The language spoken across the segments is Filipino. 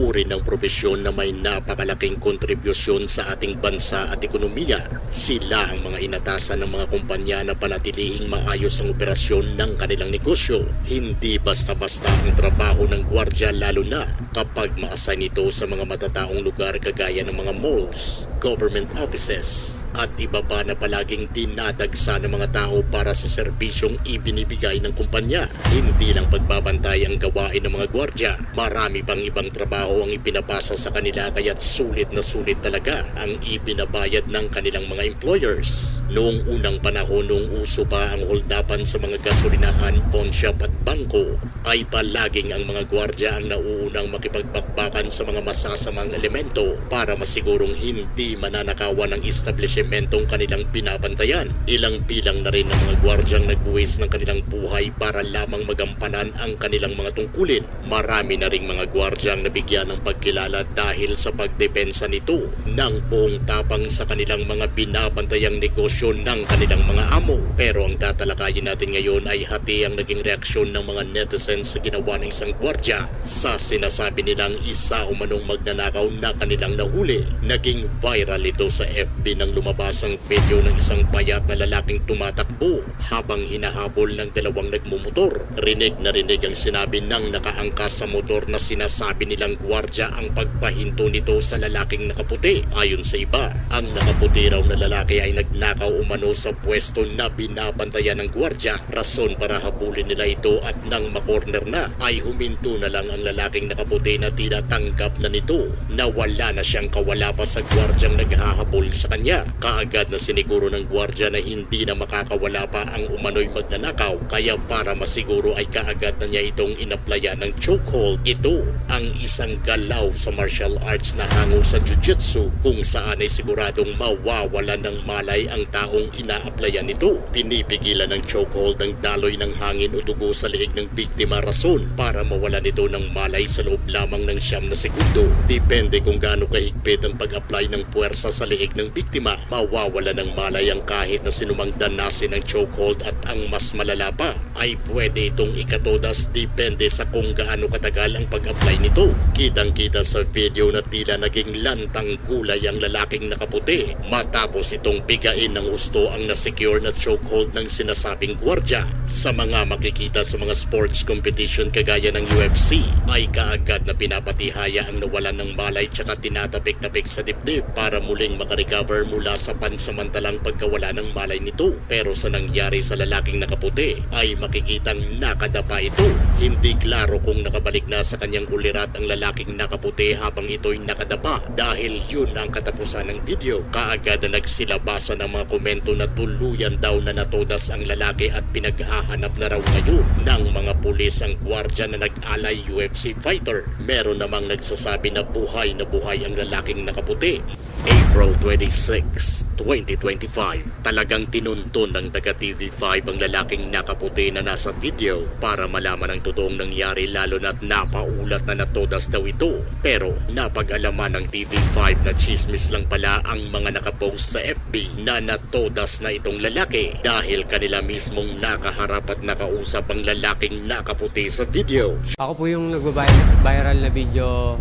uri ng profesyon na may napakalaking kontribusyon sa ating bansa at ekonomiya. Sila ang mga inatasan ng mga kumpanya na panatilihing maayos ang operasyon ng kanilang negosyo. Hindi basta-basta ang trabaho ng gwardya lalo na kapag ma-assign ito sa mga matataong lugar kagaya ng mga malls, government offices, at iba pa na palaging dinadagsa ng mga tao para sa serbisyong ibinibigay ng kumpanya. Hindi lang pagbabantay ang gawain ng mga gwardya, marami pang ibang trabaho ang ipinapasa sa kanila kaya't sulit na sulit talaga ang ibinabayad ng kanilang mga employers. Noong unang panahon noong uso pa ang holdapan sa mga gasolinahan, pawn shop at bangko, ay palaging ang mga gwardya ang nauunang makipagbakbakan sa mga masasamang elemento para masigurong hindi mananakawan ng establishmentong kanilang binabantayan. Ilang bilang na rin ang mga gwardyang nagbuwis ng kanilang buhay para lamang magampanan ang kanilang mga tungkulin. Marami na ring mga gwardyang nabigyan ng pagkilala dahil sa pagdepensa nito ng buong tapang sa kanilang mga binabantayang negosyo ng kanilang mga amo. Pero ang tatalakayin natin ngayon ay hati ang naging reaksyon ng mga netizens sa ginawa ng isang gwardya sa sinasabi nilang isa umanong magnanakaw na kanilang nahuli. Naging viral ito sa FB nang lumabas ang video ng isang payat na lalaking tumatakbo habang hinahabol ng dalawang nagmumotor. Rinig na rinig ang sinabi ng nakaangkas sa motor na sinasabi nilang gwardya ang pagpahinto nito sa lalaking nakaputi. Ayon sa iba, ang nakaputi raw na lalaki ay nagnakaw umano sa pwesto na binabantayan ng gwardya. Rason para habulin nila ito at nang makorner na ay huminto na lang ang lalaking nakaputi na tila tanggap na nito na wala na siyang kawala pa sa gwardyang naghahabol sa kanya. Kaagad na siniguro ng gwardya na hindi na makakawala pa ang umano'y magnanakaw kaya para masiguro ay kaagad na niya itong inaplayan ng chokehold. Ito ang isang galaw sa martial arts na hango sa jujitsu kung saan ay siguradong mawawala ng malay ang taong inaaplayan nito. Pinipigilan ng chokehold ang daloy ng hangin o dugo sa liig ng biktima rason para mawala nito ng malay sa loob lamang ng siyam na segundo. Depende kung gaano kahigpit ang pag-apply ng puwersa sa liig ng biktima. Mawawala ng malay ang kahit na sinumang danasin ng chokehold at ang mas malala pa ay pwede itong ikatodas depende sa kung gaano katagal ang pag-apply nito. Kitang-kita sa video na tila naging lantang gulay ang lalaking nakaputi matapos itong pigain ng gusto ang nasecure na chokehold ng sinasabing gwardya. Sa mga makikita sa mga sports competition kagaya ng UFC ay kaagad na pinapatihaya ang nawalan ng malay tsaka tinatapik-tapik sa dibdib para muling makarecover mula sa pansamantalang pagkawala ng malay nito. Pero sa nangyari sa lalaking nakaputi ay makikitang nakadapa ito. Hindi klaro kung nakabalik na sa kanyang ulirat ang lalaking nakaputi habang ito'y nakadapa dahil yun ang katapusan ng video. Kaagad na nagsilabasa ng mga komento na tuluyan daw na natodas ang lalaki at pinaghahanap na raw ngayon ng mga pulis ang gwardya na nag-alay UFC fighter. Meron namang nagsasabi na buhay na buhay ang lalaking nakaputi. April 26, 2025, talagang tinuntun ng taga TV5 ang lalaking nakaputi na nasa video para malaman ang totoong nangyari lalo na't napaulat na natodas daw ito. Pero napag-alaman ng TV5 na chismis lang pala ang mga nakapost sa FB na natodas na itong lalaki dahil kanila mismong nakaharap at nakausap ang lalaking nakaputi sa video. Ako po yung nagbabiral na video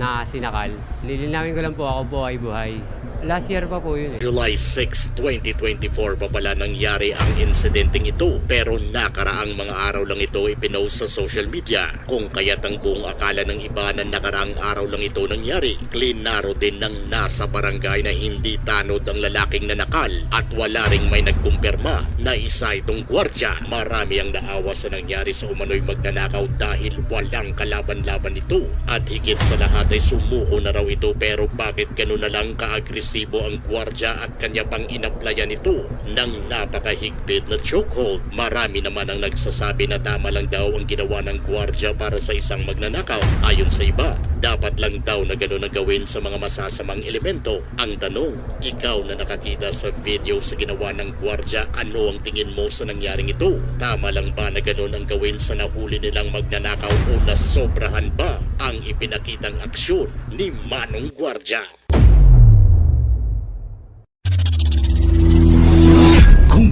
na sinakal. Lilinawin ko lang po ako po ay buhay. Last year pa po yun eh. July 6, 2024 pa pala nangyari ang insidenteng ito pero nakaraang mga araw lang ito ipinost sa social media kung kaya't ang buong akala ng iba na nakaraang araw lang ito nangyari. Klinaro din ng nasa barangay na hindi tanod ang lalaking nanakal at wala ring may nagkumpirma na isa itong gwardya. Marami ang naawa sa nangyari sa umano'y magnanakaw dahil walang kalaban-laban ito at higit sa lahat ay sumuko na raw ito pero bakit gano'n na lang kaagres agresibo ang gwardya at kanya pang inaplayan ito ng napakahigpit na chokehold. Marami naman ang nagsasabi na tama lang daw ang ginawa ng gwardya para sa isang magnanakaw. Ayon sa iba, dapat lang daw na gano'n ang gawin sa mga masasamang elemento. Ang tanong, ikaw na nakakita sa video sa ginawa ng gwardya, ano ang tingin mo sa nangyaring ito? Tama lang ba na gano'n ang gawin sa nahuli nilang magnanakaw o nasobrahan ba ang ipinakitang aksyon ni Manong Gwardya?